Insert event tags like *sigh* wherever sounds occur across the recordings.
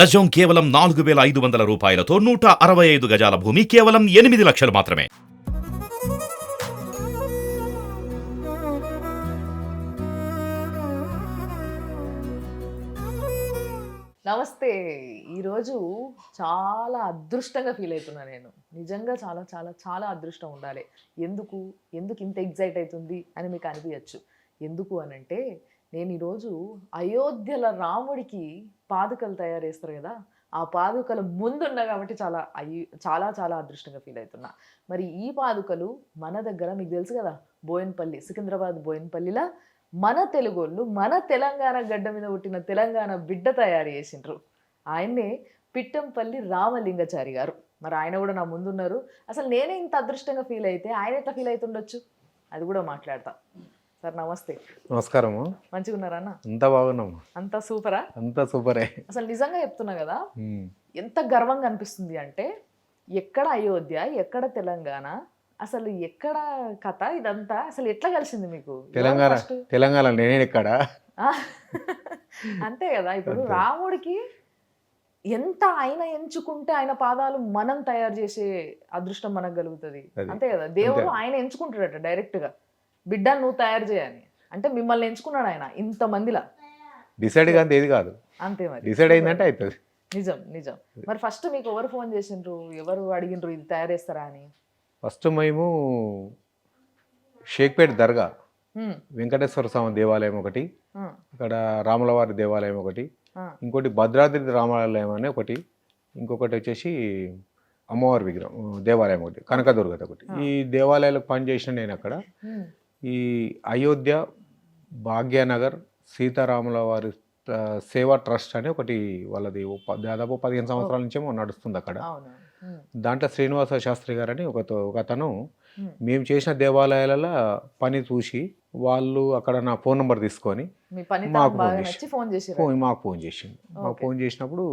గజం కేవలం నాలుగు వేల ఐదు వందల రూపాయలతో నూట అరవై ఐదు గజాల భూమి కేవలం ఎనిమిది లక్షలు మాత్రమే. నమస్తే. ఈరోజు చాలా అదృష్టంగా ఫీల్ అవుతున్నా నేను. నిజంగా చాలా చాలా చాలా అదృష్టం ఉండాలి. ఎందుకు? ఎందుకు ఇంత ఎగ్జైట్ అవుతుంది అని మీకు అనిపించచ్చు. ఎందుకు అనంటే నేను ఈరోజు అయోధ్యల రాముడికి పాదుకలు తయారు చేస్తారు కదా ఆ పాదుకలు ముందున్నా కాబట్టి చాలా అయ్యి చాలా చాలా అదృష్టంగా ఫీల్ అవుతున్నా. మరి ఈ పాదుకలు మన దగ్గర మీకు తెలుసు కదా బోయన్పల్లి సికింద్రాబాద్ బోయన్పల్లిలో మన తెలుగోళ్ళు మన తెలంగాణ గడ్డ మీద పుట్టిన తెలంగాణ బిడ్డ తయారు చేసిండ్రు. ఆయన్నే పిట్టంపల్లి రామలింగచారి గారు. మరి ఆయన కూడా నా ముందున్నారు. అసలు నేనే ఇంత అదృష్టంగా ఫీల్ అయితే ఆయన ఎట్లా ఫీల్ అవుతుండొచ్చు? అది కూడా మాట్లాడతాం. సార్ నమస్తే. నమస్కారము. మంచిగా ఉన్నారా అన్న? అంత బాగున్నాము అంతా సూపరా? అంత సూపరే. అసలు నిజంగా చెప్తున్నా కదా. ఎంత గర్వంగా అనిపిస్తుంది అంటే ఎక్కడ అయోధ్య ఎక్కడ తెలంగాణ అసలు ఎక్కడ కథ ఇదంతా అసలు ఎట్లా కలిసింది మీకు? తెలంగాణ? తెలంగాణ నేనే ఎక్కడ అంతే కదా ఇప్పుడు. రాముడికి ఎంత ఆయన ఎంచుకుంటే ఆయన పాదాలు మనం తయారు చేసే అదృష్టం మనకు కలుగుతుంది. అంతే కదా దేవుడు. ఆయన ఎంచుకుంటాడట డైరెక్ట్గా బిడ్డ నువ్వు తయారు చేయని అంటే మిమ్మల్ని ఎంచుకున్నాడు ఆయన ఇంత మందిలా డిసైడ్ కానీ ఏది కాదు. అంతే మరి. డిసైడ్ అయిందంటే అవుతుంది నిజం నిజం. మరి ఫస్ట్ మీకు ఎవరు ఫోన్ చేసిండ్రు? ఎవరు అడిగిండ్రు ఇది తయారు చేస్తారా అని? ఫస్ట్ మేము షేక్పేట్ దర్గా వెంకటేశ్వర స్వామి దేవాలయం ఒకటి ఆ, అక్కడ రాములవారి దేవాలయం ఒకటి ఇంకోటి భద్రాద్రి రామాలయం అని ఒకటి ఇంకొకటి వచ్చేసి అమ్మవారి విగ్రహం దేవాలయం ఒకటి కనకదుర్గత ఒకటి. ఈ దేవాలయాలకు పనిచేసిన నేను అక్కడ. ఈ అయోధ్య భాగ్యనగర్ సీతారాముల వారి సేవా ట్రస్ట్ అని ఒకటి వాళ్ళది. దాదాపు పదిహేను సంవత్సరాల నుంచేమో నడుస్తుంది అక్కడ. దాంట్లో శ్రీనివాస శాస్త్రి గారని ఒక ఒక అతను. మేము చేసిన దేవాలయాలలో పని చూసి వాళ్ళు అక్కడ నా ఫోన్ నెంబర్ తీసుకొని మాకు ఫోన్ ఫోన్ మాకు ఫోన్ చేసిండు. మాకు. ఫోన్ చేసినప్పుడు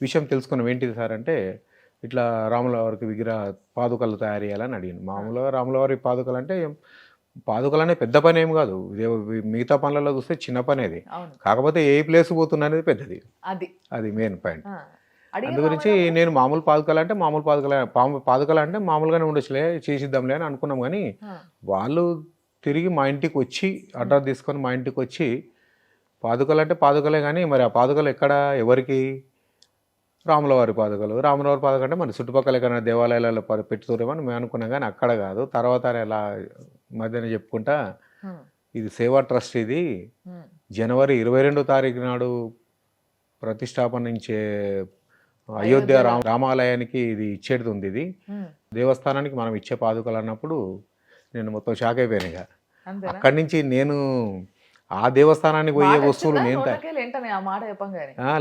విషయం తెలుసుకున్నాం. ఏంటిది సార్ అంటే ఇట్లా రాముల వారికి విగ్రహ పాదుకలు తయారు చేయాలని అడిగింది మామూలుగా రాముల వారి పాదుకలు అంటే పాదుకలు అనే పెద్ద పని ఏం కాదు మిగతా పనులలో చూస్తే చిన్న పని అది కాకపోతే ఏ ప్లేస్ పోతున్నా అనేది పెద్దది. అది. అది మెయిన్ పాయింట్. అందు గురించి నేను మామూలు పాదుకలు అంటే మామూలు పాదుకలు పాదుకలు అంటే మామూలుగానే ఉండొచ్చులే చేసిద్దాంలే అని అనుకున్నాం కానీ వాళ్ళు తిరిగి మా ఇంటికి వచ్చి అడ్రస్ తీసుకొని మా ఇంటికి వచ్చి పాదుకలు అంటే పాదుకలే కానీ మరి ఆ పాదుకలు ఎక్కడ ఎవరికి? రాములవారి పాదుకలు. రాములవారి పాదుక అంటే మన చుట్టుపక్కల ఎక్కడ దేవాలయాలలో పెట్టుతురేమని మేము అనుకున్నాం కానీ అక్కడ కాదు. తర్వాత ఎలా మధ్యన చెప్పుకుంటా ఇది సేవా ట్రస్ట్ ఇది. జనవరి ఇరవై రెండో తారీఖు నాడు ప్రతిష్టాపనించే అయోధ్య రామాలయానికి ఇది ఇచ్చేది ఉంది ఇది. దేవస్థానానికి మనం ఇచ్చే పాదుకలు అన్నప్పుడు నేను మొత్తం షాక్ అయిపోయాను ఇక. అక్కడి నుంచి నేను ఆ దేవస్థానానికి పోయే వస్తువులు? నేను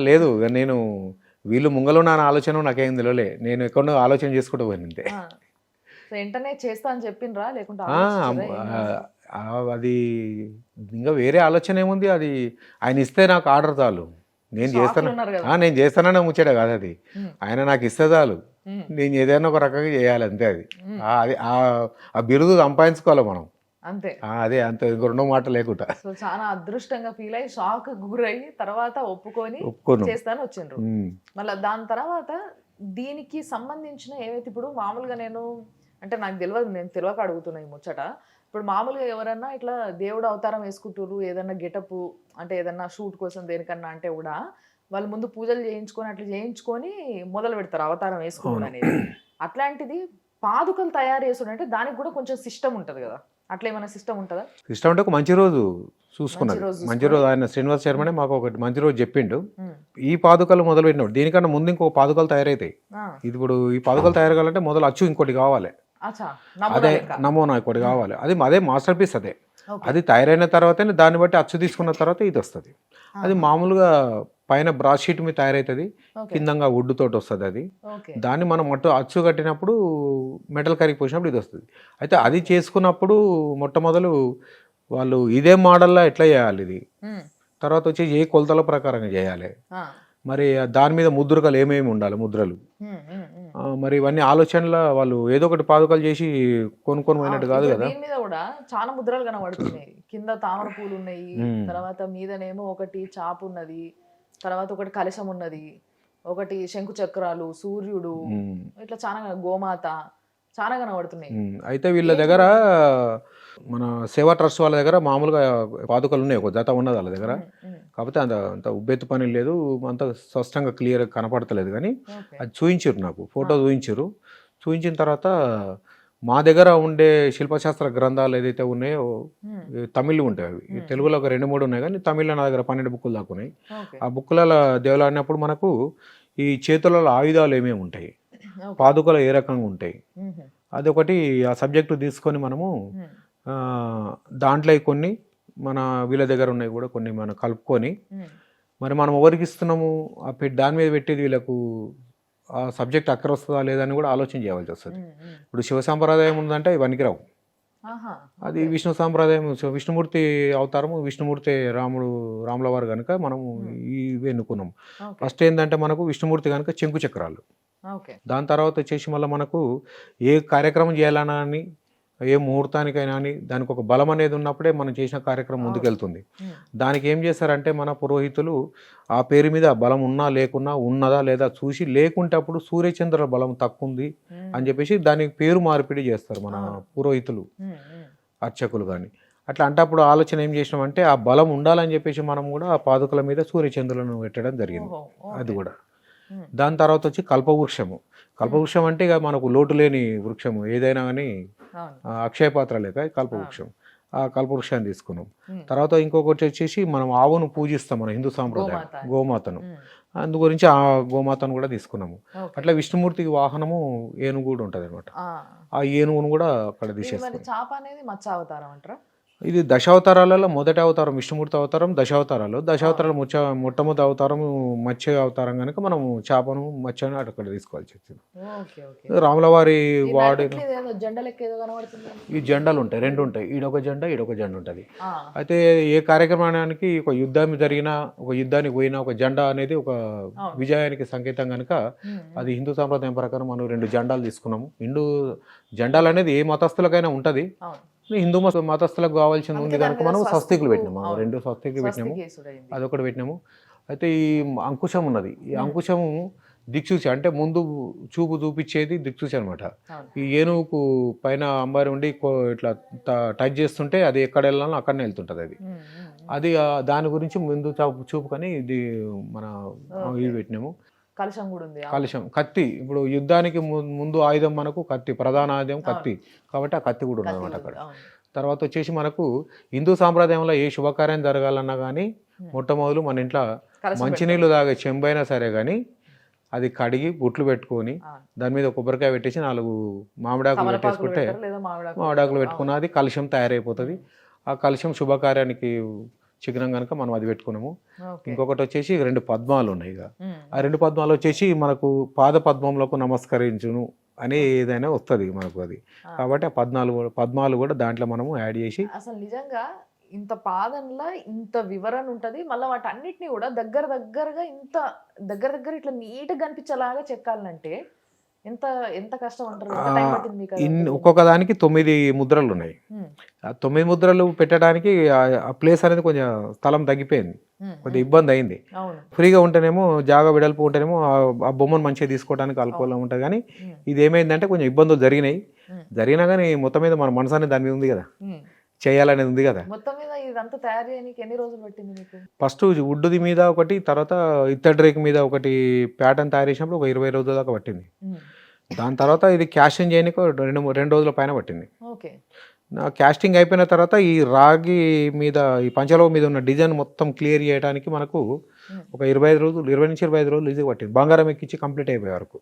లేదు నేను వీళ్ళు ముంగలో నా ఆలోచన నాకేం తెలియలే నేను ఎక్కడో ఆలోచన చేసుకుంటూ పోయాను అంతే. ఆ. సో వెంటనే చేస్తా అని చెప్పిండ్రా? లేకుంటే అది ఇంకా వేరే ఆలోచన ఏముంది? అది ఆయన ఇస్తే నాకు ఆర్డర్ చాలు. నేను చేస్తాను. నేను చేస్తానన్న ముచ్చట కాదు అది. ఆయన నాకు ఇస్తే చాలు. నేను ఏదైనా ఒక రకంగా చేయాలి అంతే అది. అది ఆ- బిరుదు సంపాదించుకోవాలి మనం. అంతే. అదే అంత ఇంకో రెండో మాట లేకుండా. సో చాలా అదృష్టంగా ఫీల్ అయ్యి షాక్ గురయ్యి తర్వాత ఒప్పుకొని చేస్తాను వచ్చిండ్రు. మళ్ళీ దాని తర్వాత దీనికి సంబంధించిన ఏవైతే ఇప్పుడు మామూలుగా నేను అంటే నాకు తెలియదు నేను తెలియక అడుగుతున్నా ఈ ముచ్చట. ఇప్పుడు మామూలుగా ఎవరన్నా ఇట్లా దేవుడు అవతారం వేసుకుంటారు ఏదన్నా గెటప్ అంటే ఏదన్నా షూట్ కోసం దేనికన్నా అంటే కూడా వాళ్ళు ముందు పూజలు చేయించుకొని అట్లా చేయించుకొని మొదలు పెడతారు అవతారం వేసుకోవడం. అనేది. అట్లాంటిది పాదుకలు తయారు చేసుడు అంటే దానికి కూడా కొంచెం సిస్టమ్ ఉంటుంది కదా. అట్లా ఏమైనా సిస్టమ్ ఉంటుందా? ఇష్టం అంటే ఒక మంచి రోజు చూసుకున్నది మంచి రోజు ఆయన శ్రీనివాస్ శర్మనే మాకు ఒకటి మంచి రోజు చెప్పిండు. ఈ పాదుకలు మొదలు పెట్టినప్పుడు దీనికన్నా ముందు ఇంకో పాదుకలు తయారవుతాయి ఆ, ఇది ఇప్పుడు ఈ పాదుకలు తయారు కావాలంటే మొదలు అచ్చు ఇంకోటి కావాలి. అదే. నమూనా ఇంకోటి కావాలి. అది అదే మాస్టర్ పీస్ అదే. అది తయారైన తర్వాతనే దాన్ని బట్టి అచ్చు తీసుకున్న తర్వాత ఇది వస్తుంది. అది మామూలుగా పైన బ్రాష్ షీట్ మీద తయారవుతుంది కిందంగా వుడ్ తోటి వస్తుంది అది. దాన్ని మనం మొట్ట అచ్చు కట్టినప్పుడు మెటల్ కరిగి పోసినప్పుడు ఇది వస్తుంది. అయితే అది చేసుకున్నప్పుడు మొట్టమొదలు వాళ్ళు ఇదే మోడల్లో ఎట్లా చేయాలి ఇది. తర్వాత వచ్చి ఏ కొలతల ప్రకారంగా చేయాలి. మరి దాని మీద ముద్రకలు ఏమేమి ఉండాలి ముద్రలు? మరి ఇవన్నీ ఆలోచనల వాళ్ళు ఏదో ఒకటి పాదుకలు చేసి కొనుక్కొని పోయినట్టు కాదు కదా? దీని మీద కూడా చాలా ముద్రలు కనబడుతున్నాయి. *clears throat* కింద తామర పూలు ఉన్నాయి. తర్వాత మీదనేమో ఒకటి చాపు ఉన్నది తర్వాత ఒకటి కలశం ఉన్నది ఒకటి శంకు చక్రాలు సూర్యుడు ఇట్లా చాలా గోమాత చాలా కనబడుతున్నాయి. అయితే వీళ్ళ దగ్గర మన సేవా ట్రస్ట్ వాళ్ళ దగ్గర మామూలుగా పాదుకలు ఉన్నాయి ఒక జత ఉన్నది వాళ్ళ దగ్గర. కాకపోతే అంత అంత ఉబ్బెత్తు పని లేదు అంత స్పష్టంగా క్లియర్ కనపడతలేదు కానీ. అది చూయించారు నాకు ఫోటో చూయించారు చూయించిన తర్వాత మా దగ్గర ఉండే శిల్పశాస్త్ర గ్రంథాలు ఏదైతే ఉన్నాయో తమిళ్ ఉంటాయి అవి తెలుగులో ఒక రెండు మూడు ఉన్నాయి కానీ తమిళ్ళో నా దగ్గర పన్నెండు బుక్కులు దాకా ఉన్నాయి. ఆ బుక్కులలో దేవులు ఆడినప్పుడు మనకు ఈ చేతులలో ఆయుధాలు ఏమేమి ఉంటాయి. పాదుకలు ఏ రకంగా ఉంటాయి అదొకటి ఆ సబ్జెక్టు తీసుకొని మనము దాంట్లో కొన్ని మన వీళ్ళ దగ్గర ఉన్నాయి కూడా కొన్ని మనం కలుపుకొని. మరి మనం ఎవరికి ఇస్తున్నాము ఆ దాని మీద పెట్టేది వీళ్ళకు ఆ సబ్జెక్ట్ అక్కర వస్తుందా లేదా అని కూడా ఆలోచన చేయవలసి వస్తుంది. ఇప్పుడు శివ సాంప్రదాయం ఉందంటే ఇవన్నీ రావు. అది విష్ణు సాంప్రదాయం విష్ణుమూర్తి అవతారము విష్ణుమూర్తి రాముడు రాముల వారు కనుక మనము ఇవి ఎన్నుకున్నాం ఓకే. ఫస్ట్ ఏంటంటే మనకు విష్ణుమూర్తి కనుక చెంకు చక్రాలు ఓకే. దాని తర్వాత వచ్చేసి మళ్ళీ మనకు ఏ కార్యక్రమం చేయాలన్నా అని ఏ ముహూర్తానికైనా అని దానికి ఒక బలం అనేది ఉన్నప్పుడే మనం చేసిన కార్యక్రమం ముందుకెళ్తుంది. దానికి ఏం చేస్తారంటే మన పురోహితులు ఆ పేరు మీద బలం ఉన్నా లేకున్నా ఉన్నదా లేదా చూసి లేకుంటే అప్పుడు సూర్యచంద్ర బలం తక్కువ ఉంది అని చెప్పేసి దానికి పేరు మార్పిడి చేస్తారు మన పురోహితులు. అర్చకులు కానీ అట్లా అంటే అప్పుడు ఆలోచన ఏం చేసినామంటే ఆ బలం ఉండాలని చెప్పేసి మనం కూడా ఆ పాదుకల మీద సూర్యచంద్రులను పెట్టడం జరిగింది. అది కూడా. దాని తర్వాత వచ్చి కల్పవృక్షము. కల్పవృక్షం అంటే ఇక మనకు లోటు లేని వృక్షము. ఏదైనా కానీ అవును. ఆ, అక్షయ పాత్ర లేక కల్పవృక్షం. ఆ కల్పవృక్షాన్ని తీసుకున్నాం. తర్వాత ఇంకొకటి వచ్చేసి మనం ఆవును పూజిస్తాం మన హిందూ సాంప్రదాయం. గోమాత. గోమాతను. అందు గురించి ఆ గోమాతను కూడా తీసుకున్నాము. అట్లా విష్ణుమూర్తికి వాహనము ఏనుగు కూడా ఉంటుంది అనమాట ఆ. ఏనుగును కూడా అక్కడ తీసేసుకున్నాం. చాప అనేది మత్స్య అవతారం అంటారా? ఇది దశావతారాలలో మొదటి అవతారం విష్ణుమూర్తి అవతారం దశావతారాలు. దశావతారాలు ముచ్చ మొట్టమొదటి అవతారం మత్స్య అవతారం కనుక మనము చేపను మత్స్యను అక్కడ తీసుకోవాల్సి వచ్చింది. Okay okay. రాముల వారి ఈ జెండాలు ఉంటాయి రెండు ఉంటాయి. ఈడొక జెండా ఈడొక జెండా ఉంటుంది. అయితే ఏ కార్యక్రమానికి ఒక యుద్ధం జరిగిన ఒక యుద్ధానికి పోయిన ఒక జెండా అనేది ఒక. విజయానికి సంకేతం కనుక అది హిందూ సాంప్రదాయం ప్రకారం మనం రెండు జెండాలు తీసుకున్నాము. హిందూ జెండాలు అనేది ఏ మతస్థులకైనా ఉంటుంది. హిందూ మత మతస్థులకు కావాల్సింది ఉంది కనుక మనం స్వస్తికులు స్వస్తికు, పెట్టినాము. రెండు స్వస్తికులు పెట్టినాము. అదొకటి పెట్టినాము. అయితే ఈ అంకుశం ఉన్నది. ఈ అంకుశము దిక్సూచి అంటే ముందు చూపు చూపించేది దిక్సూచి అనమాట. ఈ ఏనుగుకు పైన అంబారి ఉండి ఇట్లా టచ్ చేస్తుంటే అది ఎక్కడ వెళ్ళాలో అక్కడనే వెళ్తుంటుంది అది. అది దాని గురించి ముందు చూపు చూపు కానీ ఇది మన ఇది పెట్టినాము. కలశం కూడా ఉంది కాలుష్యం కత్తి. ఇప్పుడు యుద్ధానికి ముందు ఆయుధం మనకు కత్తి ప్రధాన ఆయుధం కత్తి. కాబట్టి ఆ కత్తి కూడా ఉన్నదన్నమాట కూడా అక్కడ. తర్వాత వచ్చేసి మనకు హిందూ సాంప్రదాయంలో ఏ శుభకార్యం జరగాలన్నా కానీ. మొట్టమొదలు మన ఇంట్లో మంచినీళ్ళు తాగే చెంబైనా సరే కానీ అది కడిగి బొట్లు పెట్టుకొని. దాని మీద కొబ్బరికాయ పెట్టేసి నాలుగు మామిడాకులు పెట్టేసుకుంటే మామిడాకులు? పెట్టుకున్న అది కలుషం తయారైపోతుంది. ఆ కలుషం శుభకార్యానికి చిహ్నం కనుక మనం అది పెట్టుకున్నాము. ఇంకొకటి వచ్చేసి రెండు పద్మాలు ఉన్నాయి ఇక. ఆ రెండు పద్మాలు వచ్చేసి మనకు పాద పద్మంలోకి నమస్కరించును అని ఏదైనా వస్తుంది మనకు అది. కాబట్టి ఆ పద్నాలుగు పద్మాలు కూడా దాంట్లో మనము యాడ్ చేసి అసలు నిజంగా ఇంత పాదంలో ఇంత వివరణ ఉంటది. మళ్ళీ వాటి అన్నిటిని కూడా దగ్గర దగ్గరగా ఇంత దగ్గర దగ్గర ఇట్లా నీట్గా కనిపించేలాగా చెక్కాలంటే ఎంత ఎంత కష్టం? ఒక్కొక్క దానికి తొమ్మిది ముద్రలు ఉన్నాయి. ఆ తొమ్మిది ముద్రలు పెట్టడానికి ఆ- ప్లేస్ అనేది కొంచెం స్థలం తగ్గిపోయింది. కొద్దిగా ఇబ్బంది అయింది. ఫ్రీగా ఉంటేనేమో జాగా వెడల్పు ఉంటేనేమో ఆ- బొమ్మను మంచిగా తీసుకోవడానికి అనుకూలంగా ఉంటుంది కానీ ఇది ఏమైందంటే కొంచెం ఇబ్బందులు జరిగినాయి. జరిగినా కానీ మొత్తం మీద మన మనసు అనేది దాని మీద ఉంది కదా. చేయాలనేది ఉంది కదా. మొత్తం మీద ఇదంతా తయారు చేయడానికి ఎన్ని రోజులు పట్టింది మీకు? ఫస్ట్ వుడ్ది మీద ఒకటి తర్వాత ఇత్తడి రేక్ మీద ఒకటి ప్యాటర్న్ తయారు చేసినప్పుడు ఒక ఇరవై రోజుల దాకా పట్టింది. దాని తర్వాత ఇది క్యాస్టింగ్ చేయడానికి రెండు రెండు రోజుల పైన పట్టింది. ఓకే. నా క్యాస్టింగ్ అయిపోయిన తర్వాత ఈ రాగి మీద ఈ పంచలో మీద ఉన్న డిజైన్ మొత్తం క్లియర్ చేయడానికి మనకు ఒక ఇరవై ఐదు రోజులు ఇరవై నుంచి ఇరవై ఐదు రోజులు ఈజీ పట్టింది. బంగారం ఎక్కించి కంప్లీట్ అయిపోయే వరకు.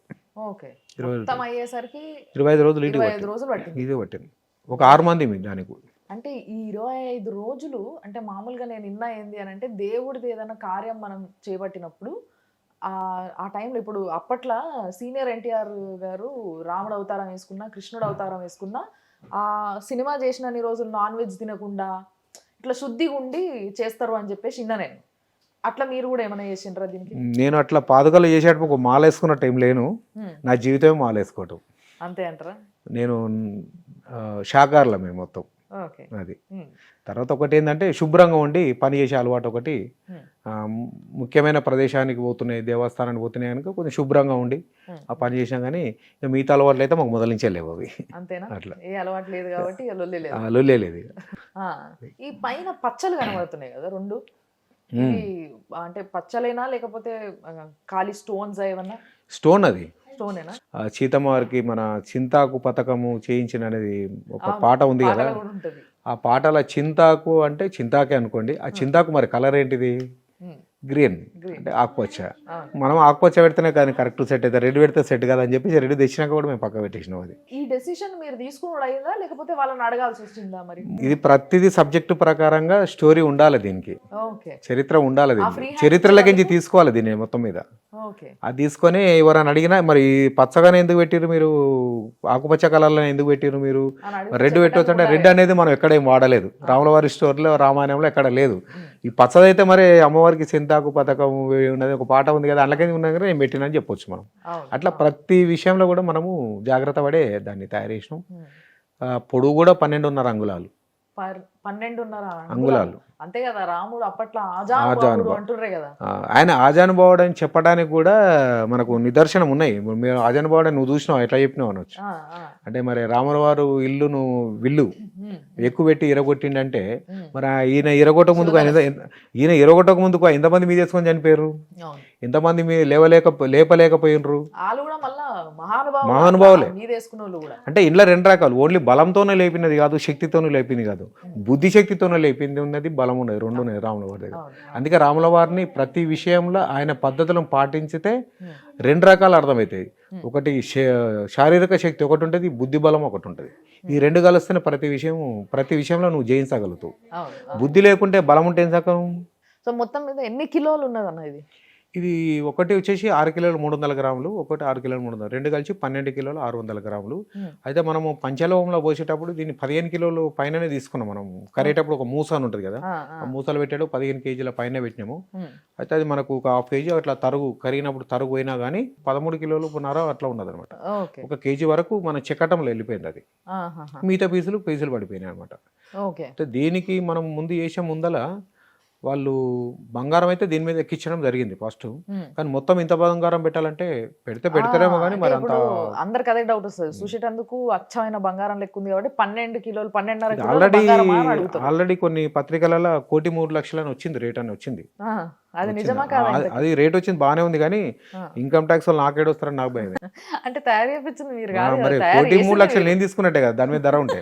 ఇరవై ఐదు రోజులు. ఈజీ ఐదు పట్టింది. ఒక ఆరు మంది దానికి. అంటే ఈ ఇరవై ఐదు రోజులు అంటే మామూలుగా నేను నిన్న ఏంది అని అంటే దేవుడిది ఏదైనా కార్యం మనం చేపట్టినప్పుడు ఆ టైంలో ఇప్పుడు అప్పట్లో సీనియర్ ఎన్టీఆర్ గారు రాముడు అవతారం వేసుకున్నా కృష్ణుడు అవతారం వేసుకున్నా ఆ సినిమా చేసినన్ని రోజులు నాన్ వెజ్ తినకుండా ఇట్లా శుద్ధిగా ఉండి చేస్తారు అని చెప్పేసి విన్నా నేను. అట్లా మీరు కూడా ఏమైనా చేసిండ్రా దీనికి? నేను అట్లా పాదుకలు చేసేటప్పుడు ఒక మాల వేసుకున్న టైం లేను. నా జీవితమే మాల వేసుకోవటం అంతే అంటారా? నేను ఆ, శాకాహారులమే మొత్తం. అది. తర్వాత ఒకటి ఏంటంటే శుభ్రంగా ఉండి పని చేసే అలవాటు ఒకటి. ముఖ్యమైన ప్రదేశానికి పోతున్నాయి దేవస్థానానికి పోతున్నాయి కనుక కొంచెం శుభ్రంగా ఉండి. ఆ పని చేసినా కానీ ఇక మిగతా అలవాట్లు అయితే మాకు మొదలు నుంచే లేవు అవి. అంతేనా? అట్లా. ఏ అలవాటు లేదు కాబట్టి ఇక లొల్లి లేదు. ఆ, లొల్లే లేదు ఇక. ఆ, ఈ పైన పచ్చలు కనబడుతున్నాయి కదా రెండు? అంటే పచ్చలేనా లేకపోతే ఖాళీ స్టోన్స్ ఏమన్నా? స్టోన్ అది. స్టోనేనా? ఆ, సీతమ్మ వారికి మన చింతాకు పథకము చేయించిన అనేది ఒక. పాట ఉంది కదా. ఆ పాటల చింతాకు అంటే చింతాకే అనుకోండి. ఆ చింతాకు మరి కలర్ ఏంటిది? గ్రీన్. అంటే ఆకుపచ్చ. మనం ఆకుపచ్చ పెడితేనే కానీ కరెక్ట్ సెట్ అయితే రెడ్ పెడితే సెట్ కదా అని చెప్పి రెడ్ తెచ్చినాక కూడా మేము పక్క పెట్టేసినాం అది. ఈ డెసిషన్ మీరు తీసుకున్నాడు అయిందా? లేకపోతే వాళ్ళని అడగాల్సి వచ్చిందా మరి? ఇది ప్రతిదీ సబ్జెక్టు ప్రకారంగా స్టోరీ ఉండాలి దీనికి. చరిత్ర ఉండాలి దీనికి. చరిత్రలకించి తీసుకోవాలి దీన్ని మొత్తం మీద. అది తీసుకొని ఎవరైనా అడిగినా మరి పచ్చగానే ఎందుకు పెట్టిరు మీరు? ఆకుపచ్చ కలర్లో ఎందుకు పెట్టిరు మీరు? రెడ్ పెట్టవచ్చు అంటే రెడ్ అనేది మనం ఎక్కడ ఏం వాడలేదు. రాములవారి స్టోర్లో రామాయణంలో ఎక్కడ లేదు. ఈ పచ్చదైతే మరి అమ్మవారికి సింతాకు పథకం ఉన్నది ఒక పాట ఉంది కదా అందులోకే ఉన్నది కదా నేను పెట్టినని చెప్పొచ్చు మనం. అట్లా ప్రతి విషయంలో కూడా మనము జాగ్రత్త పడే దాన్ని తయారు చేసినాం. పొడుగు కూడా పన్నెండున్నర అంగుళాలు. పన్నెండున్నర అంగుళాలు. అంతే కదా రాముడు అప్పట్లో. అంటుండ్రే కదా. ఆయన ఆజానుభావుడు అని చెప్పడానికి కూడా మనకు నిదర్శనం ఉన్నాయి. మీరు ఆజానుభావుడు అని నువ్వు చూసినావు? ఎట్లా చెప్పినావు అనొచ్చు. అంటే మరి రాములవారు ఇల్లును విల్లు ఎక్కువ పెట్టి ఇరగొట్టిండంటే. మరి ఈయన ఇరగొట్టక ముందుకు ఆయన ఈయన ఇరగొట్టక ముందుకు ఎంతమంది మీద వేసుకొని చనిపోయారు? ఎంతమంది మీ లేవలేక లేపలేకపోయినరు? మహానుభావులు అంటే ఇంట్లో రెండు రకాలు. ఓన్లీ బలంతోనే లేపినది కాదు శక్తితోనే లేపింది కాదు. బుద్ధి శక్తితోనే లేపింది ఉన్నది బలం ఉన్నది రెండు ఉన్నది రాముల వారి దగ్గర. అందుకే రాముల వారిని ప్రతి విషయంలో ఆయన పద్ధతులను పాటించితే రెండు రకాలు అర్థమవుతాయి. ఒకటి శారీరక శక్తి ఒకటి ఉంటుంది బుద్ధి బలం ఒకటి ఉంటుంది. ఈ రెండు కలిస్తేనే ప్రతి విషయం ప్రతి విషయంలో నువ్వు జయించగలుగుతావు. బుద్ధి లేకుంటే బలం ఉంటే ఏం సగం సో మొత్తం మీద ఎన్ని కిలోలు ఉన్నదన్న ఇది? ఇది ఒకటి వచ్చేసి ఆరు కిలోలు మూడు వందల గ్రాములు ఒకటి ఆరు కిలోలు మూడు వందలు రెండు కలిసి పన్నెండు కిలోలు ఆరు వందల గ్రాములు. అయితే మనము పంచలోహంలో పోసేటప్పుడు దీన్ని పదిహేను కిలోలు పైననే తీసుకున్నాం మనం. కరేటప్పుడు ఒక మూస అని ఉంటుంది కదా ఆ, మూసలు పెట్టాడు పదిహేను కేజీల పైన పెట్టినాము. అయితే అది మనకు ఒక హాఫ్ కేజీ అట్లా తరుగు కరిగినప్పుడు తరుగు పోయినా కానీ పదమూడు కిలోలు నర అట్లా ఉన్నది అనమాట ఒక కేజీ వరకు మన చెక్కటంలో వెళ్ళిపోయింది అది. మిగతా పీసులు పీసులు పడిపోయినాయి అనమాట దీనికి మనం ముందు చేసే ముందల వాళ్ళు బంగారం అయితే దీని మీద ఎక్కించడం జరిగింది ఫస్ట్. కానీ మొత్తం ఇంత బంగారం పెట్టాలంటే పెడితే పెడతారేమో కానీ మరి అంత అందరికి అదే డౌట్ వస్తుంది. చూసేటందుకు అచ్చమైన బంగారం లెక్క ఉంది కాబట్టి పన్నెండు కిలోలు పన్నెండున్నర ఆల్రెడీ ఆల్రెడీ కొన్ని పత్రికలలో కోటి మూడు లక్షలని వచ్చింది రేట్ అని వచ్చింది. అది. నిజమా కాదా? అది రేట్ వచ్చింది బాగానే ఉంది కానీ. ఇన్కమ్ ట్యాక్స్ వాళ్ళు నాకేడు వస్తారని నాకు భయం అంటే తయారు చేయించింది మీరు మరి కోటి మూడు లక్షలు. నేను తీసుకున్నట్టే కదా దాని మీద ధర ఉంటే.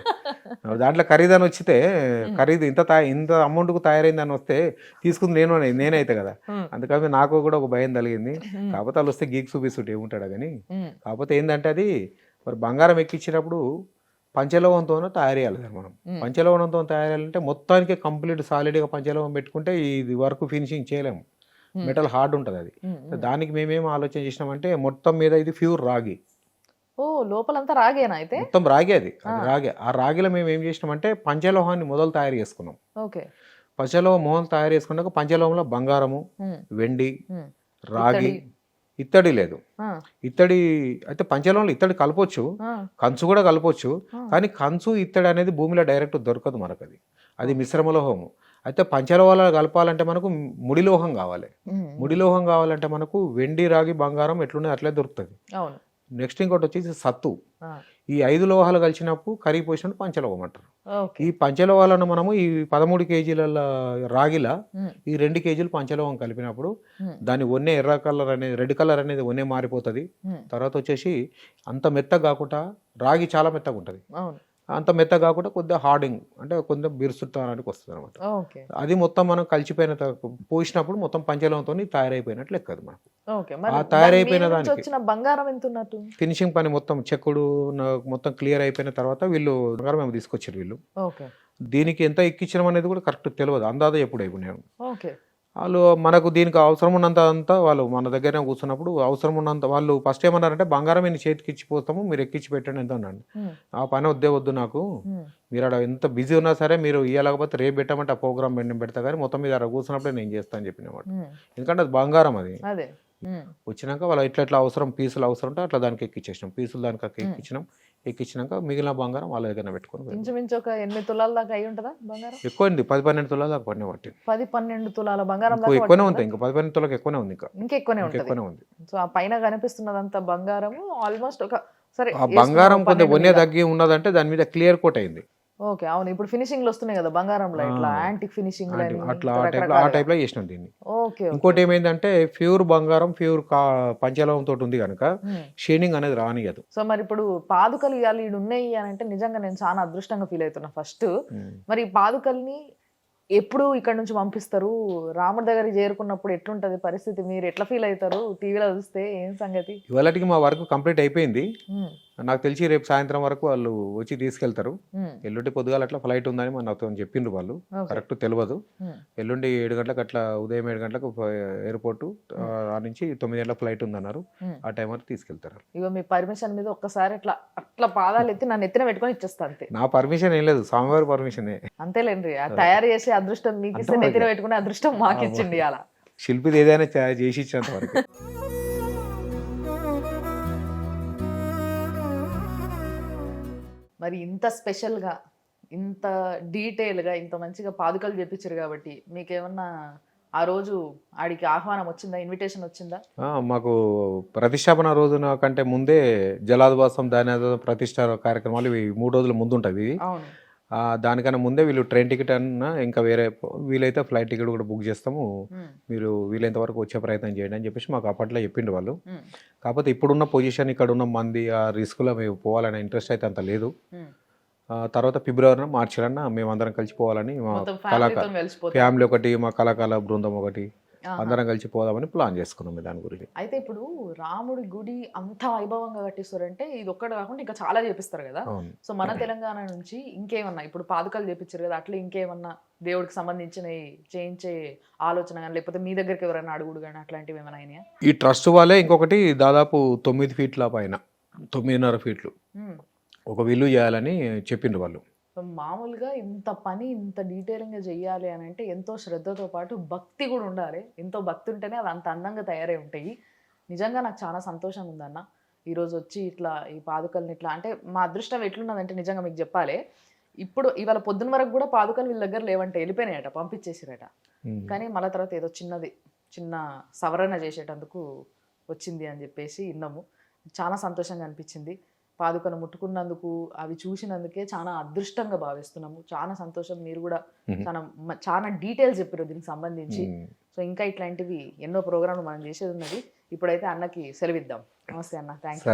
దాంట్లో ఖరీదని వచ్చితే ఖరీదు ఇంత ఇంత అమౌంట్కు తయారైందని వస్తే తీసుకుంది నేను అనే- నేనైతే కదా. అందుకని నాకు కూడా ఒక భయం కలిగింది కాకపోతే వాళ్ళు వస్తే గీక్ చూపిస్తుంటే ఏముంటాడు కానీ. కాకపోతే ఏంటంటే అది మరి బంగారం ఎక్కించినప్పుడు పంచలోహంతోనే తయారు చేయాలి. సార్ మనం. పంచలోహంతో తయారు చేయాలంటే మొత్తానికి కంప్లీట్ సాలిడ్గా పంచలోహం పెట్టుకుంటే ఇది వరకు ఫినిషింగ్ చేయలేము. మెటల్ హార్డ్ ఉంటుంది అది. దానికి మేమేం ఆలోచన చేసినామంటే మొత్తం మీద ఇది ప్యూర్ రాగి. ఓ లోపలంతా రాగేనా అయితే? మొత్తం రాగి అది. రాగి. ఆ రాగిలో మేము ఏం చేసినామంటే పంచలోహాన్ని మొదలు తయారు చేసుకున్నాం. ఓకే. పంచలోహం మొదలు తయారు చేసుకున్నాక పంచలోహంలో బంగారము వెండి రాగి ఇత్తడి. లేదు. ఇత్తడి అయితే పంచలోహంలో ఇత్తడి కలపొచ్చు కంచు కూడా కలపొచ్చు. కానీ కంచు ఇత్తడి అనేది భూమిలో డైరెక్ట్ దొరకదు మనకు అది అది మిశ్రమలోహము అయితే పంచలోహాలు కలపాలంటే మనకు ముడిలోహం కావాలి. ఉమ్, ముడిలోహం కావాలంటే మనకు వెండి రాగి బంగారం ఎట్లున్నాయి అట్లే దొరుకుతుంది. నెక్స్ట్ ఇంకోటి వచ్చేసి సత్తు. ఈ ఐదు లోహాలు కలిసినప్పుడు కరిగిపోసినప్పుడు పంచలోహం అంటారు ఈ పంచలోహాలను మనము ఈ పదమూడు కేజీల రాగిల ఈ రెండు కేజీలు పంచలోహం కలిపినప్పుడు దాని ఒన్నే ఎర్ర కలర్ అనేది రెడ్ కలర్ అనేది ఒన్నే మారిపోతుంది. తర్వాత వచ్చేసి అంత మెత్తగా కాకుండా రాగి చాలా మెత్తగా ఉంటుంది అంత మెత్త కాకుండా కొద్దిగా హార్డింగ్ అంటే కొంచెం బిరుసుతానికి వస్తుంది అనమాట అది మొత్తం మనం కలిసిపోయిన తర్వాత పోసినప్పుడు మొత్తం పంచలోహంతో తయారైపోయినట్లు లెక్కది మనకు. ఆ తయారైపోయిన దానికి. బంగారం ఎంత ఉన్నట్టు ఫినిషింగ్ పని మొత్తం చెక్కుడు మొత్తం క్లియర్ అయిపోయిన తర్వాత వీళ్ళు బంగారం మేము తీసుకొచ్చారు వీళ్ళు. దీనికి ఎంత ఎక్కించడం అనేది కూడా కరెక్ట్ తెలియదు అందాజ ఎప్పుడు అయిపోయి నేను ఓకే. వాళ్ళు మనకు దీనికి అవసరం ఉన్నంత అంతా వాళ్ళు మన దగ్గర కూర్చున్నప్పుడు అవసరం ఉన్నంత వాళ్ళు ఫస్ట్ ఏమన్నారంటే బంగారం నేను చేతికి ఇచ్చిపోతాము మీరు ఎక్కించి పెట్టండి ఎంత అన్నాడు. ఉమ్, ఆ పని వద్దే వద్దు నాకు. మీరు అక్కడ ఎంత బిజీ ఉన్నా సరే మీరు ఇవ్వలేకపోతే రేపు పెట్టమంటే ఆ ప్రోగ్రామ్ నేను పెడతా కానీ మొత్తం మీద అక్కడ కూర్చున్నప్పుడే నేను చేస్తాను చెప్పినమాట. ఎందుకంటే అది బంగారం అది. వచ్చినాక వాళ్ళు ఇట్లా ఇట్లా అవసరం పీసులు అవసరం ఉంటే అట్లా దానికి ఎక్కించేసినాం పీసులు దానికి అక్కడ ఎక్కించినాం ఎక్కించినాక మిగిలిన బంగారం వాళ్ళ దగ్గర పెట్టుకొని. ఇంచుమించు ఒక ఎనిమిది తులాల దాకా అయి ఉంటుందా బంగారం? ఎక్కువ ఉంది. పది పన్నెండు తులాల దాకా పడిన పట్టింది పది పన్నెండు తులాల బంగారం ఎక్కువనే? ఉంది. ఇంకా పది పన్నెండు తులకు ఎక్కువనే ఉంది ఇంకా. ఇంకా ఎక్కువనే ఉంది. సో ఆ పైన కనిపిస్తున్నదంతా బంగారము ఆల్మోస్ట్ ఒక సరే ఆ బంగారం వన్య మీద. తగ్గి ఉన్నదంటే దాని మీద క్లియర్ కోట్ అయింది. ఓకే అవును. ఇప్పుడు ఫినిషింగ్లో వస్తున్నాయి కదా బంగారంలో ఇట్లా. యాంటిక్ ఫినిషింగ్ అంటే అట్లా ఆ టైప్లో ఆ టైప్లో చేసినాం దీన్ని. ఓకే ఇంకోటి ఏమైందంటే ప్యూర్ బంగారం ప్యూర్ కా పంచలోహం తోటి ఉంది కనుక షైనింగ్ అనేది రానియదు. సో మరి ఇప్పుడు పాదుకలు ఇవాళ ఈడు ఉన్నాయి అని అంటే నిజంగా నేను చాలా అదృష్టంగా ఫీల్ అవుతున్నా ఫస్ట్. మరి ఈ పాదుకల్ని ఎప్పుడు ఇక్కడ నుంచి పంపిస్తారు? రాముడి దగ్గరికి చేరుకున్నప్పుడు ఎట్లుంటది పరిస్థితి? మీరు ఎట్లా ఫీల్ అవుతారు? టీవీలో చూస్తే ఏం సంగతి? ఇవాళకి మా వర్క్ కంప్లీట్ అయిపోయింది. నాకు తెలిసి రేపు సాయంత్రం వరకు వాళ్ళు వచ్చి తీసుకెళ్తారు. ఎల్లుండి పొద్దుగాల అట్లా ఫ్లైట్ ఉందని మన నాతో చెప్పిండ్రు వాళ్ళు. కరెక్ట్ తెలియదు ఎల్లుండి ఏడు గంటలకు అట్లా ఉదయం ఏడు గంటలకు ఎయిర్పోర్ట్ ఆ నుంచి తొమ్మిది గంటల ఫ్లైట్ ఉందన్నారు. ఆ టైం వరకు తీసుకెళ్తారు. ఇగో మీ పర్మిషన్ మీద ఒక్కసారి ఇట్లా అట్లా పాదాలు ఎత్తి నన్ను ఎత్తిన పెట్టుకొని ఇచ్చేస్తా అంతే. నా పర్మిషన్ ఏం లేదు. స్వామివారి పర్మిషనే అంతేలేండి. తయారు చేసే అదృష్టం మీకు. నెత్తిన పెట్టుకునే అదృష్టం మాకు ఇచ్చిండి అలా శిల్పిది ఏదైనా చేసి ఇచ్చేంత వరకు. *laughs* మరి ఇంత స్పెషల్గా ఇంత డీటెయిల్గా ఇంత మంచిగా పాదుకలు చెప్పించారు కాబట్టి మీకేమన్నా ఆ రోజు ఆడికి ఆహ్వానం వచ్చిందా ఇన్విటేషన్ వచ్చిందా? మాకు ప్రతిష్టాపన రోజున కంటే ముందే జలాదివాసం దాని ప్రతిష్ట కార్యక్రమాలు ఇవి మూడు రోజుల ముందు ఉంటుంది దానికన్నా ముందే వీళ్ళు ట్రైన్ టికెట్ అన్న ఇంకా వేరే వీలైతే ఫ్లైట్ టికెట్ కూడా బుక్ చేస్తాము. మీరు వీలైనంత వరకు వచ్చే ప్రయత్నం చేయండి అని చెప్పేసి మాకు అప్పట్లో చెప్పిండు వాళ్ళు. కాకపోతే ఇప్పుడున్న పొజిషన్ ఇక్కడ ఉన్న మంది ఆ రిస్క్లో మేము పోవాలనే ఇంట్రెస్ట్ అయితే అంత లేదు. తర్వాత ఫిబ్రవరిన మార్చిలన్న మేము అందరం కలిసి పోవాలని మా కళాకార ఫ్యామిలీ ఒకటి మా కళాకాల బృందం ఒకటి. అందరం కలిసి పోదామని ప్లాన్ చేసుకున్నాం దాని గురించి. అయితే ఇప్పుడు రాముడి గుడి అంత వైభవంగా కట్టిస్తారంటే ఇది ఒక్కటి కాకుండా ఇంకా చాలా చేపిస్తారు కదా. సో మన తెలంగాణ నుంచి ఇంకేమన్నా ఇప్పుడు పాదుకలు చేపించారు కదా అట్లా ఇంకేమన్నా దేవుడికి సంబంధించినవి చేయించే ఆలోచన కానీ లేకపోతే మీ దగ్గరికి ఎవరైనా అడుగుడు కానీ అట్లాంటివి ఏమైనా అయినాయా? ఈ ట్రస్ట్ వాళ్ళే ఇంకొకటి దాదాపు తొమ్మిది ఫీట్ల పైన తొమ్మిదిన్నర ఫీట్లు. ఒక విల్లు చేయాలని చెప్పిండ్రు వాళ్ళు. మామూలుగా ఇంత పని ఇంత డీటెయిలింగ్గా చెయ్యాలి అని అంటే ఎంతో శ్రద్ధతో పాటు భక్తి కూడా ఉండాలి. ఎంతో భక్తి ఉంటేనే అది అంత అందంగా తయారై ఉంటాయి. నిజంగా నాకు చాలా సంతోషంగా ఉందన్న. ఈరోజు వచ్చి ఇట్లా ఈ పాదుకల్ని ఇట్లా అంటే మా అదృష్టం ఎట్లున్నదంటే నిజంగా మీకు చెప్పాలి. ఇప్పుడు ఇవాళ పొద్దున వరకు కూడా పాదుకలు వీళ్ళ దగ్గర లేవంటే వెళ్ళిపోయినాయట పంపించేసిరట. కానీ మళ్ళీ తర్వాత ఏదో చిన్నది చిన్న సవరణ చేసేటందుకు వచ్చింది అని చెప్పేసి విన్నాము. చాలా సంతోషంగా అనిపించింది. పాదుకను ముట్టుకున్నందుకు అవి చూసినందుకే చాలా అదృష్టంగా భావిస్తున్నాము. చాలా సంతోషం. మీరు కూడా. చాలా చాలా డీటెయిల్స్ చెప్పారు దీనికి సంబంధించి. సో ఇంకా ఇట్లాంటివి ఎన్నో ప్రోగ్రాంలు మనం చేసేది ఉన్నది. ఇప్పుడైతే అన్నకి సెలవిద్దాం. నమస్తే అన్న. Thank you